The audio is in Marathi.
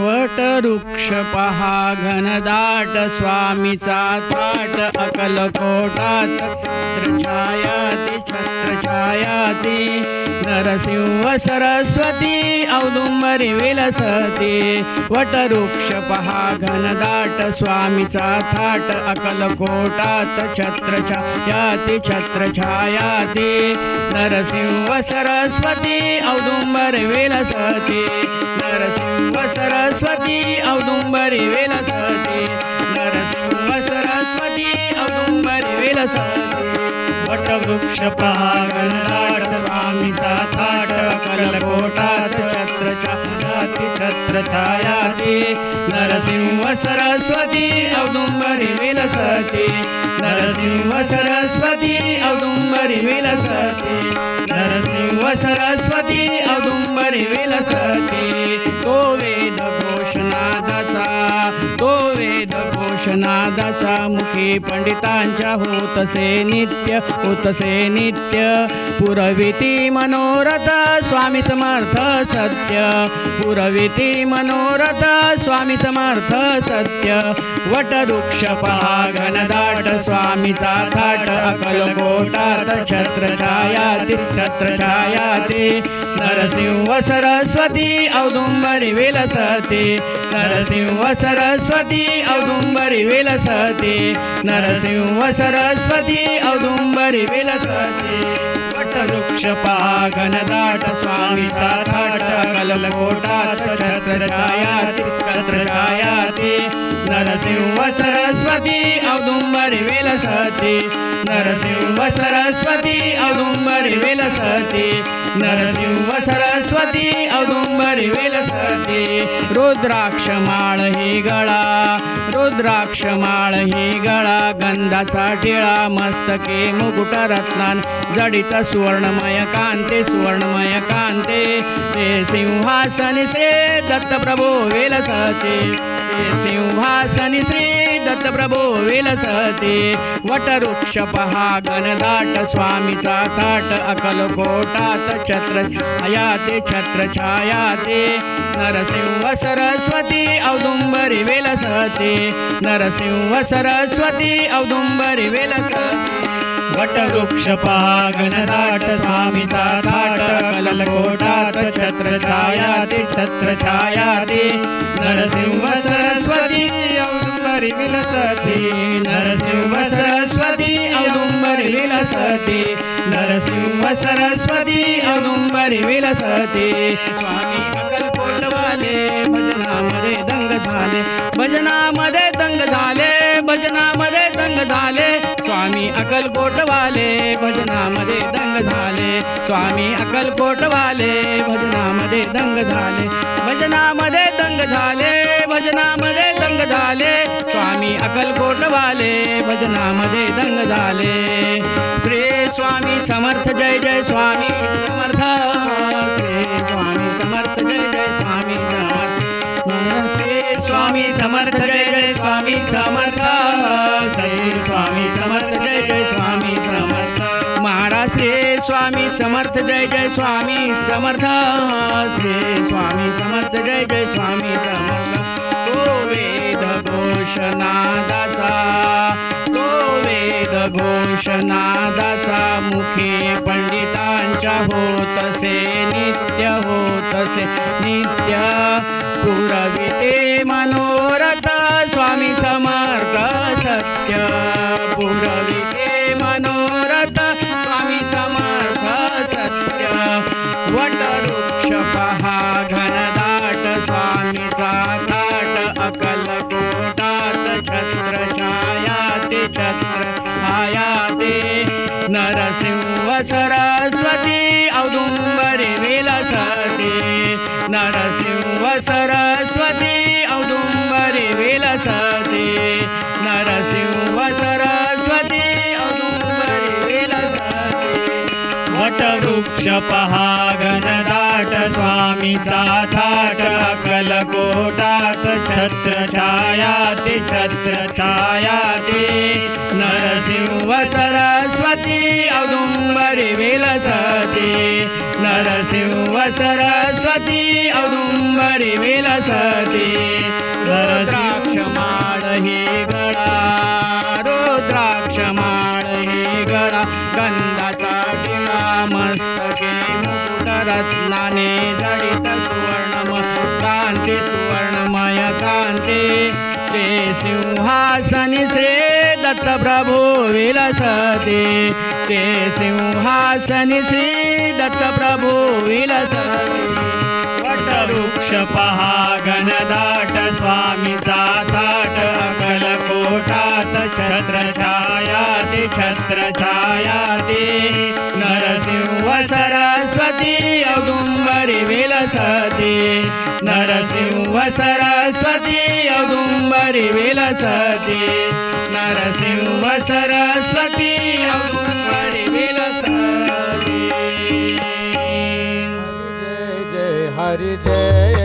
वटवृक्ष पहा घनदाट स्वामीचा ताट अकलकोटात. छत्रछायाती छत्रछायाती नरसिंह सरस्वती औदुंबरी विलसते वटवृक्ष पहा घनदाट स्वामीचा थाट अकलकोटात छत्रछायाती छत्रछायाती। नरसिंह सरस्वती औदुंबरी विलसते नरसिंह सरस्वती औदुंबरी विलसते नरसिंह सरस्वती औदुंबरी विलसते। वटवृक्ष पहा पिता थाट कलकोटात छत्र छायाती छत्र छायाती नरसिंह सरस्वती औदुंबरी विलसती नरसिंह सरस्वती औदुंबरी विलसती नरसिंह सरस्वती औदुंबरी विलसती तो वेद घोषणादाचा तो वेद घोषणादाचा मुखी पंडितांच्या होतसे नित्य होतसे नित्य. पुरविती मनोरथ स्वामी समर्थ सत्य. पुरविती मनोरथ स्वामी समर्थ सत्य. वटवृक्ष पहा घनदाट स्वामीचा थाट अकलकोटात छत्र छायाती छत्र नरसिंह सरस्वती औदुंबरी विलसते. नरसिंह सरस्वती औदुंबरी विलसती नरसिंह सरस्वती औदुंबरी विलसती वटवृक्ष पहागणदाट स्वामीचा थाट कलकोटात छत्र छायाती छत्र छायाती नरसिंह सरस्वती औदुंबरी विलसती नरसिंह सरस्वती औदुंबरी विलसती नरसिंह सरस्वती औदुंबरी वेलसते. रुद्राक्ष माळ ही गळा. रुद्राक्ष माळ ही गळा. गंधाचा टिळा मस्तके मुकुट रत्नान. जडित सुवर्णमय कांते सुवर्णमय कांते. ते सिंहासनी श्री दत्तप्रभू वेलसते. ते सिंहासनी श्री दत्तप्रभू विलसते वटवृक्ष पहा घनदाट स्वामीचा ताट अकल कोटात छत्र छायाते छत्र छायाते. नरसिंह सरस्वती औदुंबरी विलसते नरसिंह सरस्वती औदुंबरी विलसते वटवृक्ष पहा घनदाट स्वामीचा ताट थाट कलकोटात छत्र छायाती छत्र छायाती. नरसिंह सरस्वती औदुंबरी विलसती नरसिंह सरस्वती औदुंबरी विलसती नरसिंह सरस्वती औदुंबरी विलसती. स्वामी अकलकोटवाले भजनामध्ये दंग झाले भजनामध्ये दंग झाले भजनामध्ये दंग झाले. अकलकोटवाले भजनामध्ये दंग झाले. स्वामी अकलकोटवाले भजनामध्ये दंग झाले. भजनामध्ये दंग झाले भजनामध्ये दंग झाले. स्वामी अकलकोटवाले भजनामध्ये दंग झाले. श्री स्वामी समर्थ जय जय स्वामी. स्वामी समर्थ जय जय स्वामी समर्थ श्री स्वामी समर्थ जय जय स्वामी समर्थ। तो वेद घोषनादाचा तो वेद घोषनादाचा मुखे पंडितांच्या होतसे नित्य होतसे नित्य पुरविते मनो छत्र छायाते छत्र छायाते नरसिंह सरस्वती औदुंबरी विलसते। नरसिंह सरस्वती औदुंबरी विलसते। नरसिंह सरस्वती औदुंबरी विलसते। वटवृक्ष पहागणदाट स्वामीचा थाट कलकोटात छत्रछायाति छत्रछायाति नरसिंह सरस्वती औदुम्बरि विलसति नरसिंह सरस्वती औदुम्बरि विलसति। सिंहासनी श्री दत्त प्रभु विलसते. ते सिंहासनी श्री दत्त प्रभु विलसते. वटवृक्ष पहा गणदाट स्वामीचा थाट. कलकोटात छत्रछाया ते छत्रछाया ते नरसिंह सरस्वती अगुंबरी विलसते. ನರಸಿಂಹ ಸರಸ್ವತಿ ಯದುಂಬರಿ ವಿಲಸತಿ ನರಸಿಂಹ ಸರಸ್ವತಿ ಯದುಂಬರಿ ವಿಲಸತಿ ಹರಿ ಜಯ ಹರಿ ಜಯ